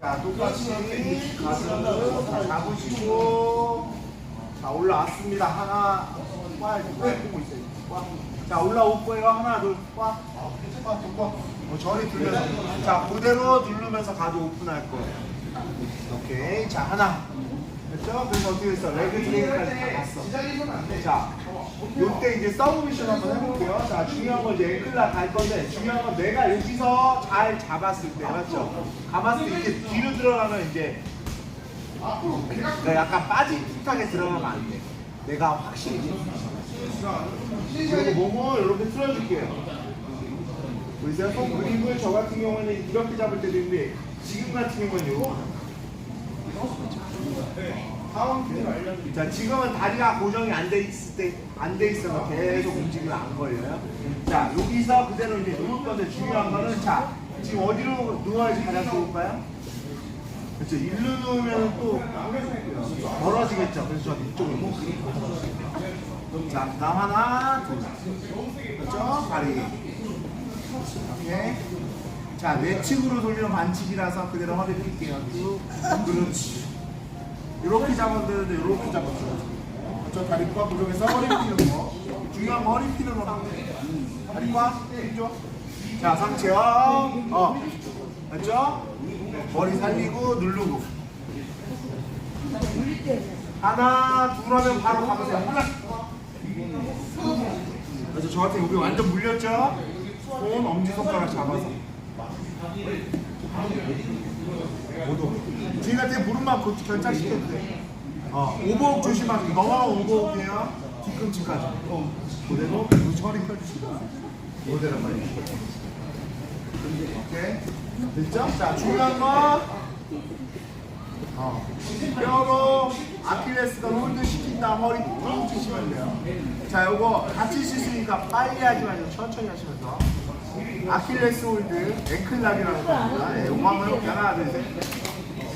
자, 똑같이 가슴을 자, 잡으시고 자, 올라왔습니다. 하나, 꽉, 왜 보고 있어요? 꽉. 자, 올라올 거예요. 하나, 둘, 꽉. 꽉, 꽉. 어, 저리 들면서. 자, 그대로 누르면서 가드 오픈할 거예요. 오케이. 자, 하나. 됐죠? 그래서 어떻게 됐어? 레그 트레이까지 다 갔어. 자, 요때 이제 서브 미션 한번 해볼게요. 자, 중요한 건 이제 앵클라 갈 건데, 중요한 건 내가 여기서 잘 잡았을 때, 맞죠? 감았을 때 이렇게 뒤로 들어가면 이제, 그러니까 약간 빠짓하게 들어가면 안 돼. 내가 확실히. 그리고 몸을 이렇게 틀어줄게요. 보이세요? 손 그립을 저 같은 경우는 이렇게 잡을 때도 있는데, 지금 같은 경우는 요거. 자 지금은 다리가 고정이 안 돼 있을 때 안 돼 있어서 계속 움직이면 안 걸려요. 자 여기서 그대로 이제 누울 건데 중요한 거는 자 지금 어디로 누워야지 가장 좋을까요? 그렇죠. 일로 누우면 또 멀어지겠죠. 그래서 저는 이쪽으로 자 그 다음 하나 둘 그렇죠. 다리 오케이. 자 내측으로 돌리는 반칙이라서 그대로 허리 펴게요. 쭉 그렇지. 이렇게 잡으면 되는데 이렇게 잡았어요. 저 다리과 고정해서 허리 피는 거. 중요한 거 허리 피는 거. 다리과 피죠. 자 상체요. 어. 맞죠? 머리 살리고 누르고. 하나 둘 하면 바로 가보세요. 하나. 그래서 저한테 여기 완전 물렸죠? 손 엄지 손가락 잡아서. 모두. 저희한테 무릎만 곧 결착시켜도 돼. 어, 오버옥 조심하세요. 넘어가면 오버옥이에요. 뒤꿈치까지. 어, 그대로 그리고 허리 펴주시고. 그대로 빨리. 오케이. 됐죠? 자, 중요한 건 어, 뼈로 아킬레스건 홀드 시킨 다음 허리 쭉 주시면 돼요. 자, 요거 같이 쓰시니까 빨리 하지 말고 천천히 하시면서 아킬레스 홀드 앵클락이라는 겁니다. 예, 요거 한번 해볼게요. 하나, 둘, 셋.